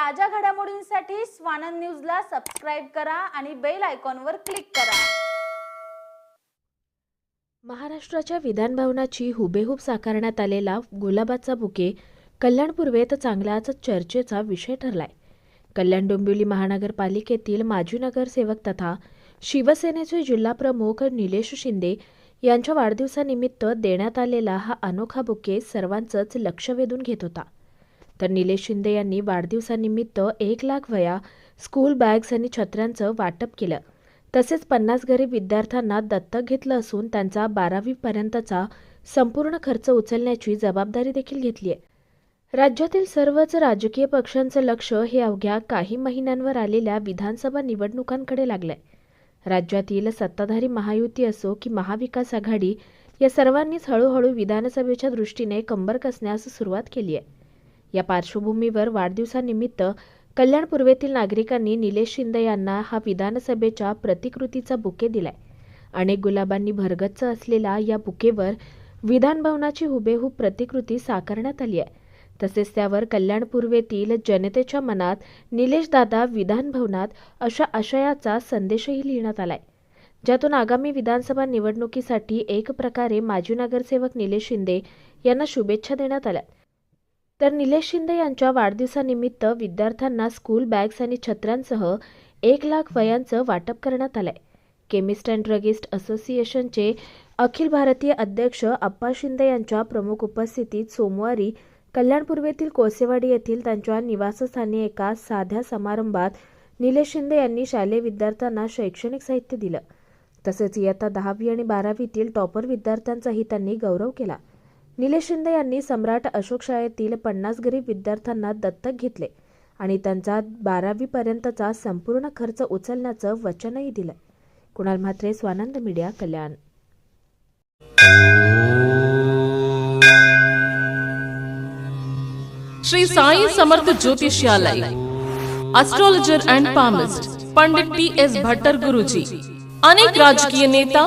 ताज्या घडामोडींसाठी स्वानंद न्यूजला सबस्क्राईब करा आणि बेल आयकॉनवर क्लिक करा. महाराष्ट्राच्या विधानभवनाची हुबेहूब साकारण्यात आलेला गुलाबाचा बुके कल्याण पूर्वेत चांगलाच चर्चेचा विषय ठरलाय. कल्याण डोंबिवली महानगरपालिकेतील माजी नगरसेवक तथा शिवसेनेचे जिल्हाप्रमुख निलेश शिंदे यांच्या वाढदिवसानिमित्त देण्यात आलेला हा अनोखा बुके सर्वांचंच लक्ष वेधून घेत होता. तर निलेश शिंदे यांनी वाढदिवसानिमित्त एक लाख वया स्कूल बॅग्स आणि छत्र्यांचं वाटप केलं. तसेच पन्नास गरीब विद्यार्थ्यांना दत्तक घेतलं असून त्यांचा बारावीपर्यंतचा संपूर्ण खर्च उचलण्याची जबाबदारी देखील घेतली आहे राज्यातील सर्वच राजकीय पक्षांचं लक्ष हे अवघ्या काही महिन्यांवर आलेल्या विधानसभा निवडणुकांकडे लागलंय. राज्यातील सत्ताधारी महायुती असो की महाविकास आघाडी या सर्वांनीच हळूहळू विधानसभेच्या दृष्टीने कंबर कसण्यास सुरुवात केली आहे या पार्श्वभूमीवर वाढदिवसानिमित्त कल्याण पूर्वेतील नागरिकांनी निलेश शिंदे यांना हा विधानसभेच्या प्रतिकृतीचा बुके दिलाय. अनेक गुलाबांनी भरगच्च असलेला या बुकेवर विधानभवनाची हुबेहूब प्रतिकृती साकारण्यात आली आहे. तसेच त्यावर कल्याण पूर्वेतील जनतेच्या मनात निलेशदादा विधानभवनात अशा आशयाचा संदेशही लिहिण्यात आलाय. ज्यातून आगामी विधानसभा निवडणुकीसाठी एक प्रकारे माजी नगरसेवक निलेश शिंदे यांना शुभेच्छा देण्यात आल्या. तर निलेश शिंदे यांच्या वाढदिवसानिमित्त विद्यार्थ्यांना स्कूल बॅग्स आणि छत्र्यांसह एक लाख वयांचं वाटप करण्यात आलंय. केमिस्ट अँड ड्रगिस्ट असोसिएशनचे अखिल भारतीय अध्यक्ष अप्पा शिंदे यांच्या प्रमुख उपस्थितीत सोमवारी कल्याण पूर्वेतील कोसेवाडी येथील त्यांच्या निवासस्थानी एका साध्या समारंभात निलेश शिंदे यांनी शालेय विद्यार्थ्यांना शैक्षणिक साहित्य दिलं. तसेच इयत्ता दहावी आणि बारावीतील टॉपर विद्यार्थ्यांचाही त्यांनी गौरव केला. निलेश शिंदे यांनी सम्राट अशोक शाळेतील पन्नास गरीब विद्यार्थ्यांना दत्तक घेतले आणि त्यांचा बारावीपर्यंतचा संपूर्ण खर्च उचलण्याचं वचनही दिलं. Kunal Mhatre Swanand media Kalyan. Shri Sai Samarth Jyotishalaya astrologer and palmist Pandit T S Bhattar Guruji अनेक राजकीय नेता